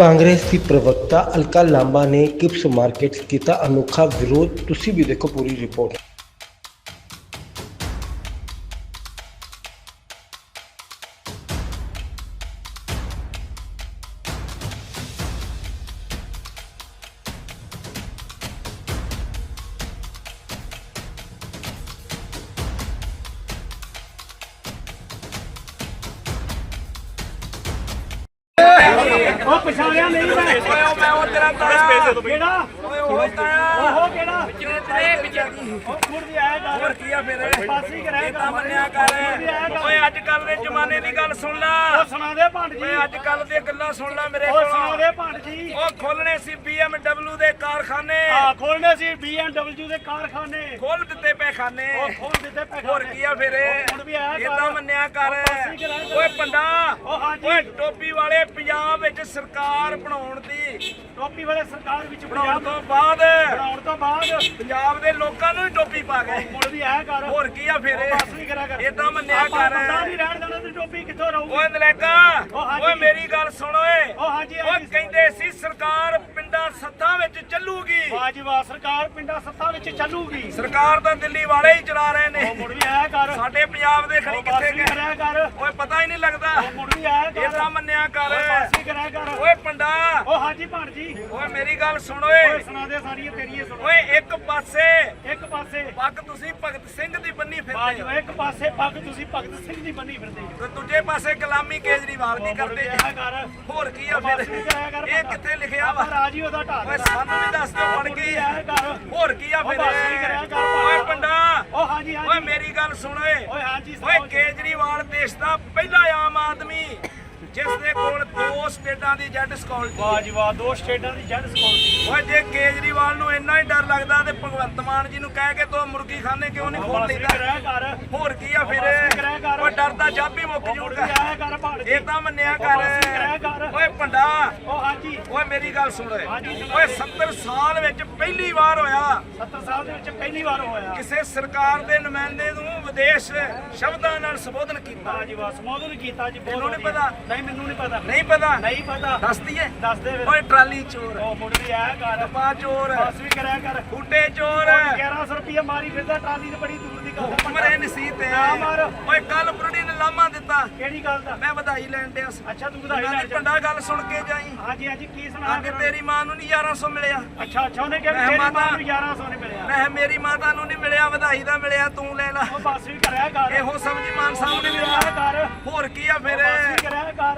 ਕਾਂਗਰਸ ਦੀ ਪ੍ਰਵਕਤਾ ਅਲਕਾ ਲਾਂਬਾ ਨੇ ਕਿਪਸ ਮਾਰਕੀਟ ਕੀਤਾ ਅਨੋਖਾ ਵਿਰੋਧ। ਤੁਸੀਂ ਵੀ ਦੇਖੋ ਪੂਰੀ ਰਿਪੋਰਟ। ਉਹ ਪਛਾਣਿਆ ਨਹੀਂ ਮੈਂ ਓਏ ਮੈਂ ਉਹ ਤੇਰਾ ਤਾਇਆ। ਕਿਹੜਾ? ਉਹ ਤਾਇਆ ਉਹ ਕਿਹੜਾ? ਤੇਰੇ ਵਿਚਾਰੀ ਉਹ ਮੁੜ ਦੀ ਆਇਆ ਕਰ। ਹੋਰ ਕੀ ਆ ਫਿਰ? ਪਾਸੀ ਕਰਾਇਆ ਤਾਂ ਮੰਨਿਆ ਕਰ। ਓਏ ਅੱਜ ਕੱਲ ਦੇ ਜ਼ਮਾਨੇ ਦੀ ਗੱਲ ਸੁਣ ਲੈ। ਉਹ ਸੁਣਾ ਦੇ ਭੰਡ ਜੀ ਓਏ ਅੱਜ ਕੱਲ ਦੀਆਂ ਗੱਲਾਂ ਸੁਣ ਲੈ ਮੇਰੇ ਉਹ ਸੁਣਾ ਕੋਲ ਦੇ ਭੰਡ ਜੀ ਉਹ ਖੋਲਣੇ ਸੀ BMW ਦੇ ਕਾਰਖਾਨੇ। ਆ ਖੋਲਨੇ ਸੀ BMW ਦੇ ਕਾਰਖਾਨੇ। ਖੋਲ ਦਿੱਤੇ ਪਏ ਖਾਨੇ ਉਹ ਖੋਲ ਦਿੱਤੇ ਪੈਖਾਨੇ। ਹੋਰ ਕੀ ਆ ਫਿਰ? ਹੁਣ ਵੀ ਆਇਆ ਇਹ ਕਰ। ਤਾਂ ਮੰਨਿਆ ਕਰ। ਓਏ ਪੰਡਾ। ਓਏ ਟੋਪੀ ਵਾਲੇ ਪੰਜਾਬ ਵਿੱਚ ਸਰਕਾਰ ਬਣਾਉਣ ਦੀ ਟੋਪੀ ਵਾਲੇ ਸਰਕਾਰ ਵਿੱਚ ਪੰਜਾਬ ਤੋਂ ਬਾਅਦ। ਬਣਾਉਣ ਤੋਂ ਬਾਅਦ ਪੰਜਾਬ ਦੇ ਲੋਕਾਂ ਨੂੰ ਹੀ ਟੋਪੀ ਪਾ ਗਏ। ਮੁੜ ਵੀ ਆਇਆ ਕਰ। ਹੋਰ ਕੀ ਆ ਫਿਰ? ਪਾਸੀ ਕਰਿਆ ਕਰ। ਇਹ ਤਾਂ ਮੰਨਿਆ ਆਪਾਂ ਕਰ। ਬੰਦਾ ਨਹੀਂ ਰਹਿਣ ਦੇਣਾ ਤੇ ਟੋਪੀ ਕਿੱਥੋਂ ਰਹੂਗੀ ਓਏ ਨਲੇਕਾ ਉਹ ਹਾਂਜੀ। ਓਏ ਮੇਰੀ ਗੱਲ ਸੁਣ ਓਏ ਉਹ ਹਾਂਜੀ ਓਏ ਹਾਂਜੀ। ਕਹਿੰਦੇ ਸੀ ਸਰਕਾਰ ਪਿੰਡਾਂ ਸੱਥਾਂ ਵਿੱਚ ਚੱਲੂਗੀ। ਵਾਹ ਜੀ ਵਾਹ ਸਰਕਾਰ ਪਿੰਡਾਂ ਸੱਤਾ ਵਿੱਚ ਚੱਲੂਗੀ। ਸਰਕਾਰ ਤਾਂ ਦਿੱਲੀ ਵਾਲੇ ਹੀ ਚਲਾ ਰਹੇ ਉਹ ਨੇ ਮੁੜ ਵੀ ਆਇਆ ਕਰ। ਸਾਡੇ ਪੰਜਾਬ ਦੇ ਖੜੀ ਉਹ ਕਿੱਥੇ ਗਏ? ਕਰਿਆ ਕਰ। ਓਏ ਪਤਾ ਹੀ ਨਹੀਂ ਲੱਗਦਾ। ਉਹ ਮੁੜ ਵੀ ਆਇਆ ਕਰ। ਇਹ ਤਾਂ ਮੰਨਿਆ ਕਰ। ਉਹ ਪਾਸੀ ਕਰਿਆ ਕਰ। ਓਏ ਪੰਡਾ। ਉਹ ਹਾਂਜੀ ਜੀ ਓਏ ਮੇਰੀ ਗੱਲ ਸੁਣ ਓਏ ਓਏ ਸੁਣਾ ਦੇ ਸਾਰੀਆਂ ਤੇਰੀਆਂ ਸੁਣੋ। ਓਏ ਇੱਕ ਪਾਸੇ। ਇੱਕ ਪਾਸੇ। ਪੱਗ ਤੁਸੀਂ ਭਗਤ ਸਿੰਘ ਦੀ ਬੰਨੀ ਫਿਰਦੇ ਬਾਜੋ ਹੋ। ਇੱਕ ਪਾਸੇ ਪੱਗ ਤੁਸੀਂ ਭਗਤ ਸਿੰਘ ਦੀ ਬੰਨੀ ਫਿਰਦੇ ਹੋ। ਤੇ ਦੂਜੇ ਪਾਸੇ ਗੁਲਾਮੀ ਕੇਜਰੀਵਾਲ ਦੀ ਕਰਦੇ ਜੀ। ਕਰ। ਹੋਰ ਕੀ ਆ ਫਿਰ? ਕਰ ਇਹ ਬੰਦਾ। ਕਿੱਥੇ ਲਿਖਿਆ ਵਾ? ਰਾਜੀ ਉਹਦਾ ਢਾਲ ਓਏ ਸਾਨੂੰ ਵੀ ਦੱਸ ਦਿਓ ਮੁੜ ਕੇ ਕਰ। ਹੋਰ ਕੀ ਆ ਉਹ ਫਿਰ? ਪਾਸੀ ਕਰਿਆ ਕਰ ਓਏ ਪੰਡਾ ਉਹ ਹਾਂਜੀ ਓਏ ਹਾਂਜੀ ਮੇਰੀ ਗੱਲ ਸੁਣ ਓਏ। ਓਏ ਹਾਂਜੀ ਓਏ ਜੀ। ਕੇਜਰੀਵਾਲ ਦੇਸ਼ ਦਾ ਪਹਿਲਾ ਆਮ ਆਦਮੀ। ਜਿਸ ਦੇ ਕੋਲ ਦੋ ਸਟੇਟਾਂ ਦੀ ਜੱਟ ਸਕਾਲਟੀ ਵਾਹ ਜੀ ਵਾਹ ਦੋ ਸਟੇਟਾਂ ਦੀ ਜੱਜ ਸਕਾਲਟੀ ਓਏ ਜੇ ਕੇਜਰੀਵਾਲ ਨੂੰ ਇੰਨਾ ਹੀ ਡਰ ਲੱਗਦਾ ਤੇ ਭਗਵੰਤ ਮਾਨ ਜੀ ਨੂੰ ਕਹਿ ਕੇ ਤੋ ਮੁਰਗੀ ਖਾਨੇ ਕਿਉਂ ਨਹੀਂ ਖੋਲ ਕਰ। ਹੋਰ ਕੀ ਆ ਫਿਰ। ਓਏ ਡਰ ਦਾ ਜੱਬ ਹੀ ਮੁੱਕ ਉਹ ਮੁੜ ਵੀ ਜਾਊਗਾ ਆਇਆ ਕਰ ਭੰਡ ਜੀ ਇਹ ਤਾਂ ਮੰਨਿਆ ਕਰ। ਓਏ ਪੰਡਾ। ਹਾਂਜੀ। ਓਏ ਮੇਰੀ ਗੱਲ ਸੁਣ। ਓਏ। 70 ਸਾਲ ਵਿੱਚ ਪਹਿਲੀ ਵਾਰ ਹੋਇਆ। 70 ਸਾਲ ਦੇ ਵਿੱਚ ਪਹਿਲੀ ਵਾਰ ਹੋਇਆ। ਕਿਸੇ ਸਰਕਾਰ ਦੇ ਨੁਮਾਇੰਦੇ ਨੂੰ ਵਿਦੇਸ਼ ਸ਼ਬਦਾਂ ਨਾਲ ਸੰਬੋਧਨ ਕੀਤਾ। ਜੀ ਵਾਹ ਸੰਬੋਧਨ ਕੀਤਾ ਜੀ ਬਹੁਤ ਤੈਨੂੰ ਨੀ ਵਧੀਆ। ਪਤਾ? ਨਹੀਂ ਮੈਨੂੰ ਨਹੀਂ ਪਤਾ। ਨਹੀਂ ਪਤਾ? ਨਹੀਂ ਪਤਾ। ਦੱਸ ਦਈਏ ਦੱਸ ਦੇ ਫਿਰ। ਓਏ ਟਰਾਲੀ ਚੋਰ। ਉਹ ਵੀ ਆਇਆ ਕਰ ਪਾ ਚੋਰ। ਪਾਸ ਵੀ ਕਰਿਆ ਕਰ। ਬੂਟੇ ਚੋਰ। 1100 ਰੁਪਏ ਮਾਰੀ ਫਿਰਦਾ ਟਰਾਲੀ ਤੇ ਬੜੀ ਦੂਰ ਦੀ ਗੱਲ ਆ। ਮਰੇ ਨਸੀਬ ਤੇ। ਨਾ ਮਾਰ। ਓਏ ਕੱਲ ਬੁਰੜੀ ਨੇ ਲਾਮਾ ਦਿੱਤਾ। ਕਿਹੜੀ ਗੱਲ ਦਾ? ਮੈਂ ਵਧਾਈ ਲੈਣ ਡਿਆ ਅੱਛਾ ਤੂੰ ਵਧਾਈ ਲੈ ਨਾਲੇ ਪੰਡਾ ਗੱਲ ਸੁਣ ਕੇ ਜਾਈ। ਹਾਂਜੀ ਹਾਂਜੀ ਕੀ ਸੁਣਾ ਅੱਜ ਤੇਰੀ ਮਾਂ ਨੂੰ ਨਹੀਂ 1100 ਮਿਲਿਆ। ਅੱਛਾ ਅੱਛਾ ਉਹਨੇ ਕਿਹਾ ਵੀ ਮੈਂ ਤੇਰੀ ਮਾਤਾ- ਮਾਂ ਨੂੰ 1100 ਨਹੀਂ ਮਿਲਿਆ। ਮੈਂ ਮੇਰੀ ਮਾਤਾ ਨੂੰ ਨਹੀਂ ਮਿਲਿਆ ਵਧਾਈ ਦਾ ਮਿਲਿਆ ਤੂੰ ਲੈ ਲੈ। ਵੀ ਕਰਿਆ ਕਰ। ਇਹੋ ਸਮਝੀ ਮਾਨ ਸਾਹਿਬ ਨੇ ਮਿਲਿਆ ਕਰ। ਹੋਰ ਕੀ ਆ ਫਿਰ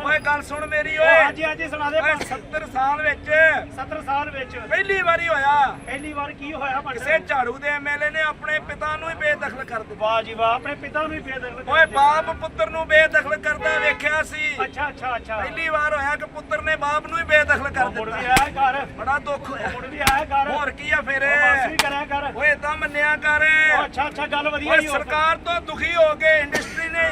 ਓਏ ਗੱਲ ਸੁਣ ਮੇਰੀ ਓਏ ਹਾਂਜੀ ਹਾਂਜੀ ਸੁਣਾ ਦੇ ਓਏ 70 ਸਾਲ ਵਿੱਚ। 70 ਸਾਲ ਵਿੱਚ। ਪਹਿਲੀ ਵਾਰੀ ਹੋਇਆ। ਪਹਿਲੀ ਵਾਰ ਕੀ ਹੋਇਆ ਭੰਡ ਕਿਸੇ ਝਾੜੂ ਦੇ ਐਮਐਲਏ ਨੇ ਆਪਣੇ ਪਿਤਾ ਨੂੰ ਹੀ ਬੇਦਖਲ ਕਰ ਦਿੱਤਾ। ਵਾਹ ਜੀ ਵਾਹ ਆਪਣੇ ਪਿਤਾ ਨੂੰ ਹੀ ਬੇਦਖਲ ਓਏ ਦਿੱਤਾ। ਬਾਪ ਪੁੱਤਰ ਨੂੰ ਬੇਦਖਲ ਕਰਦਾ ਵੇਖਿਆ ਸੀ। ਅੱਛਾ ਅੱਛਾ ਅੱਛਾ। ਪਹਿਲੀ ਵਾਰ ਹੋਇਆ ਕਿ ਪੁੱਤਰ ਨੇ ਬਾਪ ਨੂੰ ਹੀ ਬੇਦਖਲ ਕਰ ਮੁੜ ਵੀ ਦਿੱਤਾ ਆਇਆ ਕਰ ਬੜਾ ਦੁੱਖ ਹੋਇਆ। ਮੁੜ ਵੀ ਆਇਆ ਕਰ ਹੋਰ ਕੀ ਆ ਫਿਰ? ਓਏ ਤਾਂ ਮੰਨਿਆ ਕਰ। ਅੱਛਾ ਅੱਛਾ ਗੱਲ ਵਧੀਆ ਹੀ ਹੋ ਸਰਕਾਰ ਤੋਂ ਦੁਖੀ ਹੋ ਕੇ ਇੰਡਸਟਰੀ ਨੇ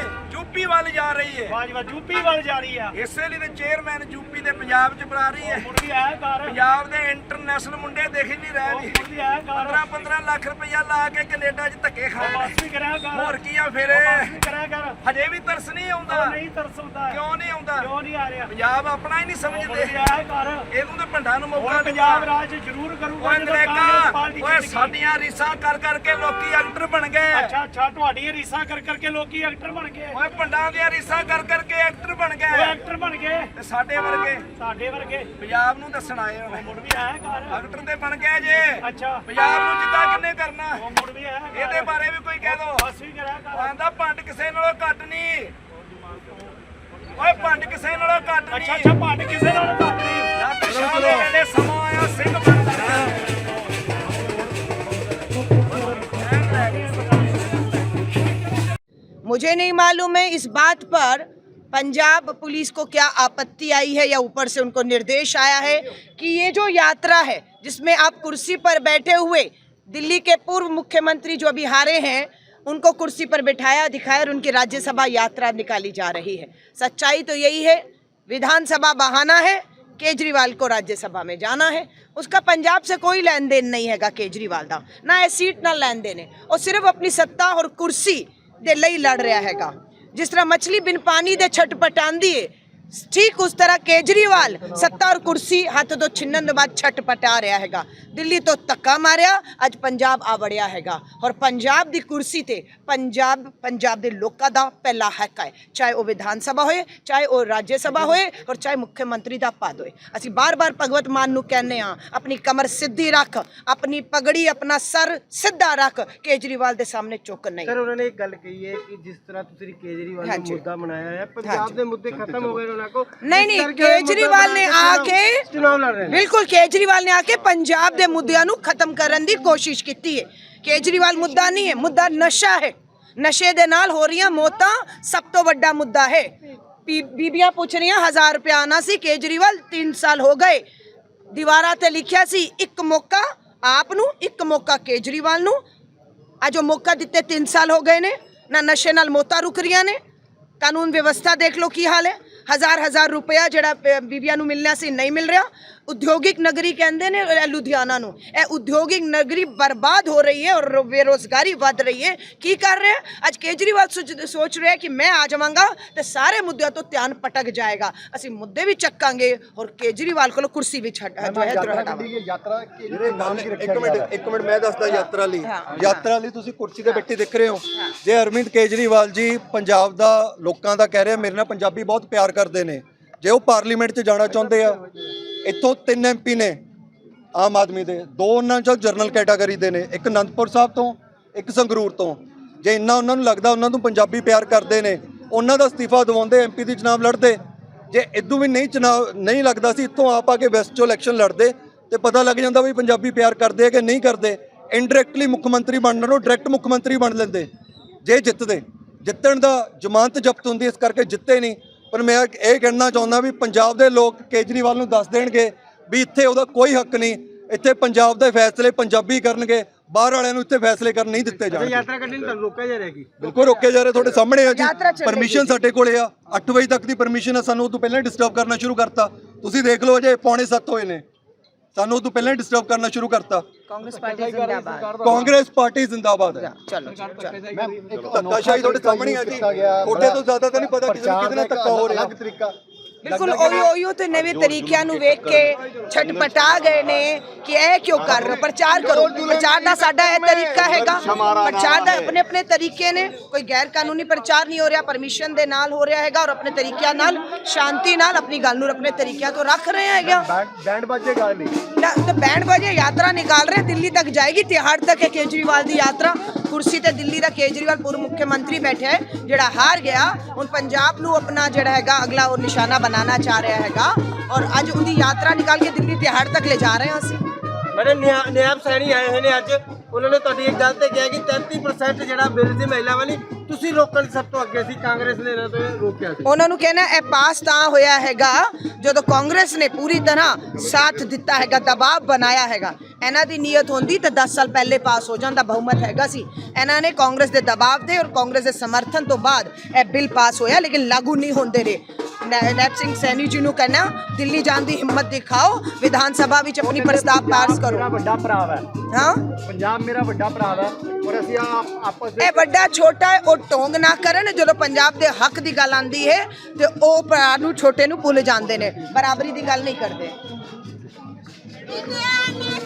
ਯੂਪੀ ਵੱਲ ਜਾ ਰਹੀ ਹੈ। ਵਾਹ ਯੂਪੀ ਵੱਲ ਜਾ ਰਹੀ ਆ। ਇਸੇ ਲਈ ਤੇ ਚੇਅਰਮੈਨ ਯੂਪੀ ਦੇ ਪੰਜਾਬ 'ਚ ਬਣਾ ਰਹੀ ਹੈ। ਆਇਆ ਕਰ। ਪੰਜਾਬ ਦੇ ਇੰਟਰਨੈਸ਼ਨਲ ਮੁੰਡੇ ਦੇਖ ਹੀ ਨਹੀਂ ਰਹੇ ਵੀ। ਮੁੜ ਵੀ ਆਇਆ ਕਰ। 15 15 ਲੱਖ ਰੁਪਇਆ ਲਾ ਕੇ ਕੈਨੇਡਾ 'ਚ ਧੱਕੇ ਖਾ ਰਹੇ। ਪਾਸ ਵੀ ਕਰਿਆ ਕਰ। ਹੋਰ ਕੀ ਆ ਫਿਰ? ਪਾਸ ਵੀ ਕਰਿਆ ਕਰ। ਹਜੇ ਵੀ ਤਰਸ ਨਹੀਂ ਆਉਂਦਾ। ਉਹ ਨਹੀਂ ਤਰਸ ਹੁੰਦਾ ਕਿਉਂ ਨਹੀਂ ਆਉਂਦਾ? ਕਿਉਂ ਨਹੀਂ ਆ ਰਿਹਾ? ਪੰਜਾਬ ਆਪਣਾ ਹੀ ਨਹੀਂ ਸਮਝਦੇ। ਵੀ ਆਇਆ ਕਰ। ਇਹਨੂੰ ਤੇ ਭੰਡਾ ਨੂੰ ਮੌਕਾ ਹੁਣ ਪੰਜਾਬ ਦਿੱਤਾ ਰਾਜ ਜ਼ਰੂਰ ਕਰੂਗਾ ਓਏ ਜਦੋਂ ਨਰੇਗਾ ਕਾਂਗਰਸ ਪਾਰਟੀ ਓਏ ਜਿੱਤ ਗਈ। ਸਾਡੀਆਂ ਰੀਸਾਂ ਕਰ ਕਰਕੇ ਲੋਕੀ ਐਕਟਰ ਬਣ ਗਏ। ਅੱਛਾ ਅੱਛਾ ਤੁਹਾਡੀਆਂ ਰੀਸਾਂ ਕਰ ਕਰਕੇ ਲੋਕੀ ਐਕਟਰ ਬਣ ਗਏ। ਓਏ ਭੰਡਾਂ ਦੀਆਂ ਰੀਸਾਂ ਕਰ ਕਰਕੇ ਐਕਟਰ ਬਣ ਉਹ ਗਏ ਐਕਟਰ ਬਣ ਗਏ। ਤੇ ਸਾਡੇ ਵਰਗੇ। ਸਾਡੇ ਵਰਗੇ। ਪੰਜਾਬ ਨੂੰ ਦੱਸਣ ਆਏ ਹੋਣੇ ਮੁੜ ਵੀ ਆਇਆ ਕਰ ਐਕਟਰ ਤੇ ਬਣ ਗਏ ਜੇ। ਅੱਛਾ। ਪੰਜਾਬ ਨੂੰ ਜਿੱਦਾਂ ਕਿੰਨੇ ਕਰਨਾ। ਉਹ ਮੁੜ ਵੀ ਆਇਆ ਕਰ ਇਹਦੇ ਬਾਰੇ ਵੀ ਕੋਈ ਕਹਿ ਦੋ। ਵੀ ਕਰਿਆ ਕਰ ਆਂਦਾ ਭੰਡ ਕਿਸੇ ਨਾਲੋਂ ਘੱਟ ਨਹੀਂ ਓਏ ਭੰਡ ਕਿਸੇ ਨਾਲੋਂ ਘੱਟ ਅੱਛਾ ਨਹੀਂ ਅੱਛਾ ਭੰਡ ਕਿਸੇ ਨਾਲ ਘੱਟ ਨਹੀਂ ਕਹਿੰਦੇ ਸਮਾਂ ਆਇਆ ਸਿੰਘ ਬਣਦਾ मुझे नहीं मालूम है इस बात पर पंजाब पुलिस को क्या आपत्ति आई है या ऊपर से उनको निर्देश आया है कि ये जो यात्रा है, जिसमें आप कुर्सी पर बैठे हुए दिल्ली के पूर्व मुख्यमंत्री जो अभी हारे हैं, उनको कुर्सी पर बिठाया, दिखाया और उनकी राज्यसभा यात्रा निकाली जा रही है। सच्चाई तो यही है, विधानसभा बहाना है, केजरीवाल को राज्यसभा में जाना है। उसका पंजाब से कोई लेन देन नहीं हैगा केजरीवाल का ना सीट, ना लेन देन है। और सिर्फ़ अपनी सत्ता और कुर्सी ਦੇ ਲਈ ਲੜ ਰਿਹਾ ਹੈਗਾ। ਜਿਸ ਤਰ੍ਹਾਂ ਮੱਛਲੀ ਬਿਨ ਪਾਣੀ ਦੇ ਛਟਪਟਾਉਂਦੀ ਏ ਠੀਕ ਉਸ ਤਰ੍ਹਾਂ ਕੇਜਰੀਵਾਲ ਸੱਤਾ ਔਰ ਕੁਰਸੀ ਹੱਥ ਤੋਂ ਛਿੰਨਣ ਤੋਂ ਬਾਅਦ ਛਟਪਟਾ ਰਿਹਾ ਹੈਗਾ। ਦਿੱਲੀ ਤੋਂ ਧੱਕਾ ਮਾਰਿਆ ਅੱਜ ਪੰਜਾਬ ਆ ਵੜਿਆ ਹੈਗਾ। ਔਰ ਪੰਜਾਬ ਦੀ ਕੁਰਸੀ ਤੇ ਪੰਜਾਬ ਪੰਜਾਬ ਦੇ ਲੋਕਾਂ ਦਾ ਪਹਿਲਾ ਹੱਕ ਹੈ। ਚਾਹੇ ਉਹ ਵਿਧਾਨ ਸਭਾ ਹੋਏ ਚਾਹੇ ਉਹ ਰਾਜ ਸਭਾ ਹੋਏ ਔਰ ਚਾਹੇ ਮੁੱਖ ਮੰਤਰੀ ਦਾ ਪਦ ਹੋਏ। ਅਸੀਂ ਬਾਰ-ਬਾਰ ਭਗਵਤ ਮਾਨ ਨੂੰ ਕਹਿੰਦੇ ਆ ਆਪਣੀ ਕਮਰ ਸਿੱਧੀ ਰੱਖ ਆਪਣੀ ਪਗੜੀ ਆਪਣਾ ਸਰ ਸਿੱਧਾ ਰੱਖ ਕੇਜਰੀਵਾਲ ਦੇ ਸਾਹਮਣੇ ਝੁਕ ਨਹੀਂ। ਸਰ ਉਹਨਾਂ ਨੇ ਇੱਕ ਗੱਲ ਕਹੀ ਹੈ ਕਿ ਜਿਸ ਤਰ੍ਹਾਂ ਤੁਸੀਂ ਕੇਜਰੀਵਾਲ ਨੇ। ਮੁੱਦਾ ਬਣਾਇਆ ਹੈ। ਪੰਜਾਬ ਦੇ ਮੁੱਦੇ ਖਤਮ ਹੋ ਗਏ ਨਹੀਂ, ਨਹੀਂ, ਕੇਜਰੀਵਾਲ ਨੇ ਆ ਕੇ- ਚੁਣਾਵ ਲੜ ਰਹੇ ਨੇ। ਬਿਲਕੁਲ ਕੇਜਰੀਵਾਲ ਨੇ ਆ ਕੇ ਪੰਜਾਬ ਦੇ ਮੁੱਦਿਆਂ ਨੂੰ ਖਤਮ ਕਰਨ ਦੀ ਕੋਸ਼ਿਸ਼ ਕੀਤੀ ਹੈ। ਕੇਜਰੀਵਾਲ ਮੁੱਦਾ ਨਹੀਂ ਹੈ ਮੁੱਦਾ ਨਸ਼ਾ ਹੈ। ਨਸ਼ੇ ਦੇ ਨਾਲ ਹੋ ਰਹੀਆਂ ਮੌਤਾਂ ਸਭ ਤੋਂ ਵੱਡਾ ਮੁੱਦਾ ਹੈ। ਬੀ- ਬੀਬੀਆਂ ਪੁੱਛ ਰਹੀਆਂ ਹਜ਼ਾਰ ਰੁਪਇਆ ਆਣਾ ਸੀ ਕੇਜਰੀਵਾਲ 3 ਸਾਲ ਹੋ ਗਏ। ਦੀਵਾਰਾਂ ਤੇ ਲਿਖਿਆ ਸੀ ਇੱਕ ਮੌਕਾ ਆਪ ਨੂੰ ਇੱਕ ਮੌਕਾ ਕੇਜਰੀਵਾਲ ਨੂੰ। ਅੱਜ ਉਹ ਮੌਕਾ ਦਿੱਤੇ 3 ਸਾਲ ਹੋ ਗਏ ਨੇ। ਨਾ ਨਸ਼ੇ ਨਾਲ ਮੌਤਾਂ ਰੁਕ ਰਹੀਆਂ ਨੇ। ਕਾਨੂੰਨ ਵਿਵਸਥਾ ਦੇਖ ਲਓ ਕੀ ਹਾਲ ਹੈ। ਹਜ਼ਾਰ ਹਜ਼ਾਰ ਰੁਪਇਆ ਜਿਹੜਾ ਬੀਬੀਆਂ ਨੂੰ ਮਿਲਣਾ ਸੀ ਨਹੀਂ ਮਿਲ ਰਿਹਾ। ਉਦਯੋਗਿਕ ਨਗਰੀ ਕਹਿੰਦੇ ਨੇ ਲੁਧਿਆਣਾ ਨੂੰ। ਇਹ ਉਦਯੋਗਿਕ ਨਗਰੀ ਬਰਬਾਦ ਹੋ ਰਹੀ ਹੈ ਔਰ ਬੇਰੁਜ਼ਗਾਰੀ ਵੱਧ ਰਹੀ ਹੈ। ਕੀ ਕਰ ਰਿਹਾ? ਅੱਜ ਕੇਜਰੀਵਾਲ ਸੋਚ- ਰਿਹਾ ਕਿ ਮੈਂ ਆ ਜਾਵਾਂਗਾ ਤੇ ਸਾਰੇ ਮੁੱਦਿਆਂ ਤੋਂ ਧਿਆਨ ਪਟਕ ਜਾਏਗਾ। ਅਸੀਂ ਮੁੱਦੇ ਵੀ ਚੱਕਾਂਗੇ ਔਰ ਕੇਜਰੀਵਾਲ ਕੋਲੋਂ ਕੁਰਸੀ ਵੀ ਛੱਡ ਜੋ ਹੈ ਯਾਤਰਾ ਇੱਕ ਮਿੰਟ ਇੱਕ ਮਿੰਟ ਮੈਂ ਦੱਸਦਾ ਯਾਤਰਾ ਲਈ। ਯਾਤਰਾ ਲਈ ਤੁਸੀਂ ਕੁਰਸੀ ਤੇ ਬੈਠੇ ਦਿਖ ਰਹੇ ਹੋ। ਜੇ ਅਰਵਿੰਦ ਕੇਜਰੀਵਾਲ ਜੀ ਪੰਜਾਬ ਦਾ ਲੋਕਾਂ ਦਾ ਕਹਿ ਰਹੇ ਮੇਰੇ ਨਾਲ ਪੰਜਾਬੀ ਬਹੁਤ ਪਿਆਰ ਕਰਦੇ ਨੇ। ਜੇ ਉਹ ਪਾਰਲੀਮੈਂਟ 'ਚ ਜਾਣਾ ਚਾਹੁੰਦੇ ਆ ਇੱਥੋਂ ਤਿੰਨ ਐਮਪੀ ਨੇ ਆਮ ਆਦਮੀ ਦੇ। ਦੋ ਉਹਨਾਂ ਚੋਂ ਜਰਨਲ ਕੈਟਾਗਰੀ ਦੇ ਨੇ, ਇੱਕ ਅਨੰਦਪੁਰ ਸਾਹਿਬ ਤੋਂ, ਇੱਕ ਸੰਗਰੂਰ ਤੋਂ। ਜੇ ਇੰਨਾ ਉਹਨਾਂ ਨੂੰ ਲੱਗਦਾ ਉਹਨਾਂ ਨੂੰ ਪੰਜਾਬੀ ਪਿਆਰ ਕਰਦੇ ਨੇ, ਉਹਨਾਂ ਦਾ ਅਸਤੀਫਾ ਦਿਵਾਉਂਦੇ ਐਮਪੀ ਦੀ ਚੁਣਾਵ ਲੜਦੇ। ਜੇ ਇਦੋਂ ਵੀ ਨਹੀਂ ਚੁਣਾਵ ਨਹੀਂ ਲੱਗਦਾ ਸੀ, ਇੱਥੋਂ ਆਪ ਆ ਕੇ ਵੈਸਟ ਚੋਂ ਇਲੈਕਸ਼ਨ ਲੜਦੇ ਤੇ ਪਤਾ ਲੱਗ ਜਾਂਦਾ ਵੀ ਪੰਜਾਬੀ ਪਿਆਰ ਕਰਦੇ ਆ ਕਿ ਨਹੀਂ ਕਰਦੇ। ਇਨਡਾਇਰੈਕਟਲੀ ਮੁੱਖ ਮੰਤਰੀ ਬਣਨ ਨੂੰ ਡਾਇਰੈਕਟ ਮੁੱਖ ਮੰਤਰੀ ਬਣ ਲੈਂਦੇ। ਜੇ ਜਿੱਤਦੇ, ਜਿੱਤਣ ਦਾ ਜ਼ਮਾਨਤ ਜ਼ਬਤ ਹੁੰਦੀ, ਇਸ ਕਰਕੇ ਜਿੱਤੇ ਨਹੀਂ। ਪਰ ਮੈਂ ਇਹ ਕਹਿਣਾ ਚਾਹੁੰਦਾ ਵੀ ਪੰਜਾਬ ਦੇ ਲੋਕ ਕੇਜਰੀਵਾਲ ਨੂੰ ਦੱਸ ਦੇਣਗੇ ਵੀ ਇੱਥੇ ਉਹਦਾ ਕੋਈ ਹੱਕ ਨਹੀਂ ਇੱਥੇ ਪੰਜਾਬ ਦੇ ਫੈਸਲੇ ਪੰਜਾਬੀ ਕਰਨਗੇ ਬਾਹਰ ਵਾਲਿਆਂ ਨੂੰ ਇੱਥੇ ਫੈਸਲੇ ਕਰਨ ਨਹੀਂ ਦਿੱਤੇ ਜਾਣਗੇ। ਯਾਤਰਾ ਕੱਢਣੀ ਤਾਂ ਰੋਕਿਆ ਜਾ ਰਿਹਾ ਕੀ ਬਿਲਕੁਲ ਰੋਕੇ ਜਾ ਰਹੇ ਤੁਹਾਡੇ ਸਾਹਮਣੇ ਆ ਜੀ। ਪਰਮਿਸ਼ਨ ਸਾਡੇ ਕੋਲੇ ਆ। 8 ਵਜੇ ਤੱਕ ਦੀ ਪਰਮਿਸ਼ਨ ਆ ਸਾਨੂੰ ਉਹ ਤੋਂ ਪਹਿਲਾਂ ਡਿਸਟਰਬ ਕਰਨਾ ਸ਼ੁਰੂ ਕਰਤਾ। ਤੁਸੀਂ ਦੇਖ ਲਓ ਅਜੇ ਪੌਣੇ 7 ਹੋਏ ਨੇ। ਸਾਨੂੰ ਉਹ ਤੋਂ ਪਹਿਲਾਂ ਡਿਸਟਰਬ ਕਰਨਾ ਸ਼ੁਰੂ ਕਰਤਾ। ਕਾਂਗਰਸ ਪਾਰਟੀ ਜ਼ਿੰਦਾਬਾਦ। ਕਾਂਗਰਸ ਪਾਰਟੀ ਜ਼ਿੰਦਾਬਾਦ ਹੈ। ਚਲੋ ਧੱਕਾਸ਼ਾਹੀ ਤੁਹਾਡੇ ਸਾਹਮਣੇ ਆ ਜੀ। ਤੁਹਾਡੇ ਤੋਂ ਜ਼ਿਆਦਾ ਤਾਂ ਨਹੀਂ ਪਤਾ ਕਿਸੇ ਨੂੰ ਕਿਹਦੇ ਨਾਲ ਧੱਕਾ ਹੋ ਰਿਹਾ। ਤਰੀਕਾ। ਬਿਲਕੁਲ ਉਹੀ ਉਹੀ ਤੇ ਨਵੇਂ ਤਰੀਕਿਆਂ ਨੂੰ ਵੇਖ ਕੇ ਛਟਪਟਾ ਗਏ ਨੇ ਕਿ ਇਹ ਕਿਉਂ ਕਰ ਰਹੇ? ਪ੍ਰਚਾਰ ਕਰੋ। ਪ੍ਰਚਾਰ ਦਾ ਸਾਡਾ ਇਹ ਤਰੀਕਾ ਹੈਗਾ। ਪ੍ਰਚਾਰ ਦਾ ਆਪਣੇ ਆਪਣੇ ਤਰੀਕੇ ਨੇ। ਕੋਈ ਗੈਰ ਕਾਨੂੰਨੀ ਪ੍ਰਚਾਰ ਨਹੀਂ ਹੋ ਰਿਹਾ। ਪਰਮਿਸ਼ਨ ਦੇ ਨਾਲ ਹੋ ਰਿਹਾ ਹੈਗਾ ਔਰ ਆਪਣੇ ਤਰੀਕਿਆਂ ਨਾਲ ਸ਼ਾਂਤੀ ਨਾਲ ਆਪਣੀ ਗੱਲ ਨੂੰ ਆਪਣੇ ਤਰੀਕਿਆਂ ਤੋਂ ਰੱਖ ਰਹੇ ਹੈਗਾ। ਬੈਂਡ ਬਾਜੇ ਗਾ ਲਈ ਨਾ ਤੇ ਬੈਂਡ ਬਾਜੇ ਯਾਤਰਾ ਨਿਕਾਲ ਰਹੇ ਦਿੱਲੀ ਤੱਕ ਜਾਏਗੀ। ਤਿਹਾੜ ਤੱਕ ਹੈ ਕੇਜਰੀਵਾਲ ਦੀ ਯਾਤਰਾ। ਕੁਰਸੀ ਤੇ ਦਿੱਲੀ ਦਾ ਕੇਜਰੀਵਾਲ ਪੂਰਵ ਮੁੱਖ ਮੰਤਰੀ ਬੈਠਾ ਹੈ ਜਿਹੜਾ ਹਾਰ ਗਿਆ। ਹੁਣ ਪੰਜਾਬ ਨੂੰ ਆਪਣਾ ਜਿਹੜਾ ਹੈਗਾ ਅਗਲਾ ਉਹ ਨਿਸ਼ਾਨਾ ਬਣਾਉਣਾ ਚਾਹ ਰਿਹਾ ਹੈਗਾ ਔਰ ਅੱਜ ਉਹਦੀ ਯਾਤਰਾ ਨਿਕਾਲ ਕੇ ਦਿੱਲੀ ਤਿਹਾੜ ਤੱਕ ਲੈ ਜਾ ਰਹੇ ਹਾਂ ਅਸੀਂ। ਮੇਰੇ ਨਿਆਬ ਸੈਣੀ ਆਏ ਹੋਏ ਨੇ ਅੱਜ। ਉਹਨਾਂ ਨੇ ਤੁਹਾਡੀ ਇੱਕ ਗੱਲ ਤੇ ਕਿਹਾ ਕਿ 33% ਜਿਹੜਾ ਬਿੱਲ ਸੀ ਮਹਿਲਾ ਵਾਲੀ ਤੁਸੀਂ ਰੋਕਣ ਸਭ ਤੋਂ ਅੱਗੇ ਸੀ ਕਾਂਗਰਸ ਨੇ ਇਹਨਾਂ ਤੋਂ ਰੋਕਿਆ ਸੀ। ਉਹਨਾਂ ਨੂੰ ਕਹਿਣਾ ਇਹ ਪਾਸ ਤਾਂ ਹੋਇਆ ਹੈਗਾ ਜਦੋਂ ਕਾਂਗਰਸ ਨੇ ਪੂਰੀ ਤਰ੍ਹਾਂ ਸਾਥ ਦਿੱਤਾ ਹੈਗਾ ਦਬਾਅ ਬਣਾਇਆ ਹੈਗਾ। ਇਹਨਾਂ ਦੀ ਨੀਅਤ ਹੁੰਦੀ ਤਾਂ 10 ਸਾਲ ਪਹਿਲੇ ਪਾਸ ਹੋ ਜਾਂਦਾ ਬਹੁਮਤ ਹੈਗਾ ਸੀ। ਇਹਨਾਂ ਨੇ ਕਾਂਗਰਸ ਦੇ ਦਬਾਅ ਤੇ ਔਰ ਕਾਂਗਰਸ ਦੇ ਸਮਰਥਨ ਤੋਂ ਬਾਅਦ ਇਹ ਬਿੱਲ ਪਾਸ ਹੋਇਆ ਲੇਕਿਨ ਲਾਗੂ ਨਹੀਂ ਹੁੰਦੇ ਰਹੇ। ਨੈਬ ਸਿੰਘ ਸੈਣੀ ਜੀ ਨੂੰ ਕਹਿਣਾ ਦਿੱਲੀ ਜਾਣ ਦੀ ਹਿੰਮਤ ਦਿਖਾਓ ਵਿਧਾਨ ਸਭਾ ਵਿੱਚ ਆਪਣੀ ਪ੍ਰਸਤਾਵ ਪਾਸ ਮੇਰਾ ਕਰੋ ਵੱਡਾ ਭਰਾ ਹੈ ਹਾਂ? ਪੰਜਾਬ ਮੇਰਾ ਵੱਡਾ ਭਰਾ ਹੈ ਔਰ ਅਸੀਂ ਆਪ- ਆਪਸ ਇਹ ਵੱਡਾ ਛੋਟਾ ਉਹ ਟੋਂਗ ਨਾ ਕਰਨ ਜਦੋਂ ਪੰਜਾਬ ਦੇ ਹੱਕ ਦੀ ਗੱਲ ਆਂਦੀ ਹੈ ਤੇ ਉਹ ਭਰਾ ਨੂੰ ਛੋਟੇ ਨੂੰ ਭੁੱਲ ਜਾਂਦੇ ਨੇ ਬਰਾਬਰੀ ਦੀ ਗੱਲ ਨਹੀਂ ਕਰਦੇ।